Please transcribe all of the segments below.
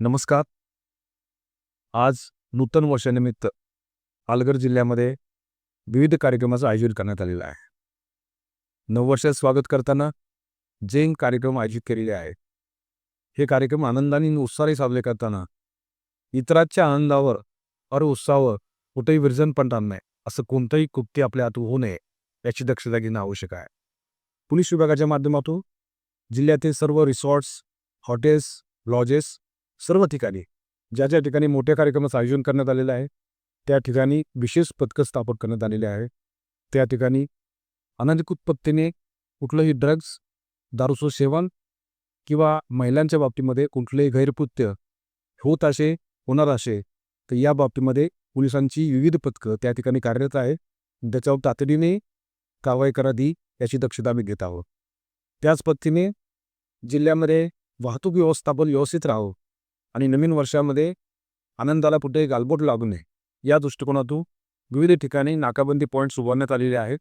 नमस्कार. आज नूतन वर्षानिमित्त पालघर जिल्ह्यामध्ये विविध कार्यक्रमाचं आयोजन करण्यात आलेलं आहे. नववर्षात स्वागत करताना जे कार्यक्रम आयोजित केलेले आहेत हे कार्यक्रम आनंदाने उत्साहाने साजरे करताना इतरांच्या आनंदावर और उत्साहावर कुठेही विरजन पडणार नाही असं कोणतंही कृत्य आपल्या हातून होऊ नये याची दक्षता घेणं आवश्यक आहे. पोलीस विभागाच्या माध्यमातून जिल्ह्यातील सर्व रिसॉर्ट्स हॉटेल्स लॉजेस सर्व ठिकाणी ज्या ज्या ठिकाणी मोठ्या कार्यक्रमाचं आयोजन करण्यात आलेलं आहे त्या ठिकाणी विशेष पथकं स्थापन करण्यात आलेले आहे. त्या ठिकाणी अनधिकृत पद्धतीने कुठलंही ड्रग्ज दारूचं सेवन किंवा महिलांच्या बाबतीमध्ये कुठलेही गैरकृत्य होत असे होणार असे तर या बाबतीमध्ये पोलिसांची विविध पथकं त्या ठिकाणी कार्यरत आहे. त्याच्यावर तातडीने कारवाई करावी याची दक्षता आम्ही घेत आहोत. त्याच पद्धतीने जिल्ह्यामध्ये वाहतूक व्यवस्थापन व्यवस्थित राहावं आणि नवीन वर्षामध्ये आनंदाला कुठेही गालबोट लागू नये. या दृष्टिकोनातून विविध ठिकाणी नाकाबंदी पॉईंट्स उभारण्यात आलेले आहेत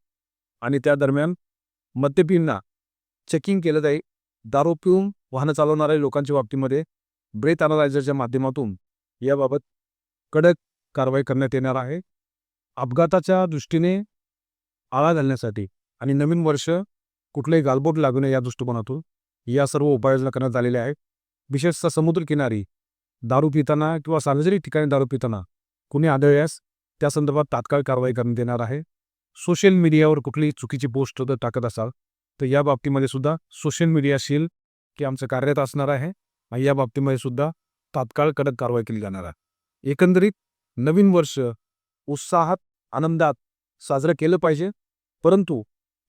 आणि त्या दरम्यान मद्यपींना चेकिंग केलं जाईल. दारू पिऊन वाहनं चालवणाऱ्या लोकांच्या बाबतीमध्ये ब्रेथ अनालायझरच्या माध्यमातून याबाबत कडक कारवाई करण्यात येणार आहे. अपघाताच्या दृष्टीने आळा घालण्यासाठी आणि नवीन वर्ष कुठलंही गालबोट लागू नये या दृष्टिकोनातून या सर्व उपाययोजना करण्यात आलेल्या आहेत. विशेषतः समुद्रकिनारी दारू पिताना किंवा सार्वजनिक ठिकाणी दारू पिताना कुणी आढळल्यास त्या संदर्भात तात्काळ कारवाई करण्यात येणार आहे. सोशल मीडियावर कुठलीही चुकीची पोस्ट जर टाकत असाल तर या बाबतीमध्ये सुद्धा सोशल मीडियाशील की आमचं कार्यरत असणार आहे आणि या बाबतीमध्ये सुद्धा तात्काळ कडक कारवाई केली जाणार आहे. एकंदरीत नवीन वर्ष उत्साहात आनंदात साजरं केलं पाहिजे परंतु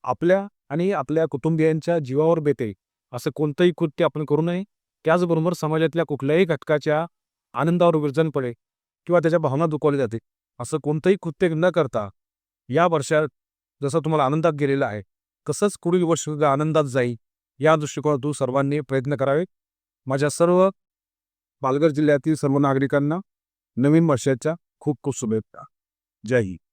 आपल्या आणि आपल्या कुटुंबियांच्या जीवावर बेते असं कोणतंही कृत्य आपण करू नये. त्याचबरोबर समाजातल्या कुठल्याही घटकाच्या आनंदावर विरजन पडे किंवा त्याच्या भावना दुखवल्या जाते असं कोणतंही कृत्य न करता या वर्षात जसं तुम्हाला आनंदात गेलेलं आहे तसंच पुढील वर्षसुद्धा आनंदात जाईल या दृष्टिकोनातून सर्वांनी प्रयत्न करावे. माझ्या सर्व पालघर जिल्ह्यातील सर्व नागरिकांना नवीन वर्षाच्या खूप खूप शुभेच्छा. जय हिंद.